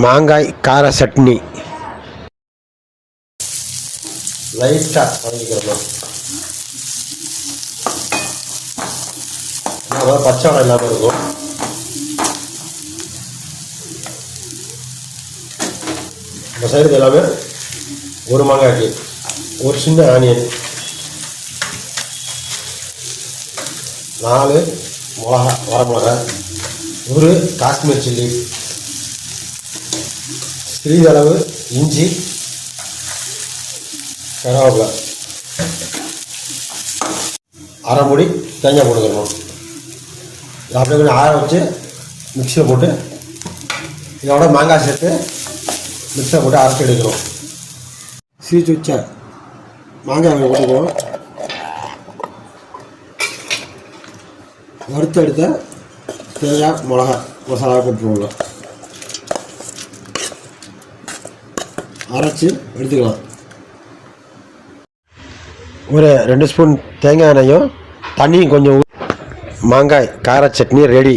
மாங்காய் கார சட்னி. லைட்டாக வதக்கிக்கிறோம் அதாவது பச்சை வடை இல்லாமல் இருக்கும். நம்ம செய்கிறது எல்லாமே ஒரு மாங்காய்க்கு ஒரு சின்ன ஆனியன் நாலு மிளகா வர மிளகா ஒரு காஷ்மீர் சில்லி சிறிதளவு இஞ்சி கருவேப்பிலை அரை மூடி தேங்காய் போட்டுக்கணும் அப்படியே கொஞ்சம் ஆற வச்சு மிக்சியில் போட்டு இதோட மாங்காய் சேர்த்து மிக்சியில் போட்டு அரைச்சி எடுக்கிறோம் சீச்சு வச்ச மாங்காய் போட்டுக்குவோம் வறுத்து எடுத்த தேங்காய் மிளகா மசாலா போட்டுருவோம் அரைச்சி எடுத்துக்கலாம். ஒரு ரெண்டு ஸ்பூன் தேங்காய் எண்ணெயும் தண்ணியும் கொஞ்சம் மாங்காய் கார சட்னி ரெடி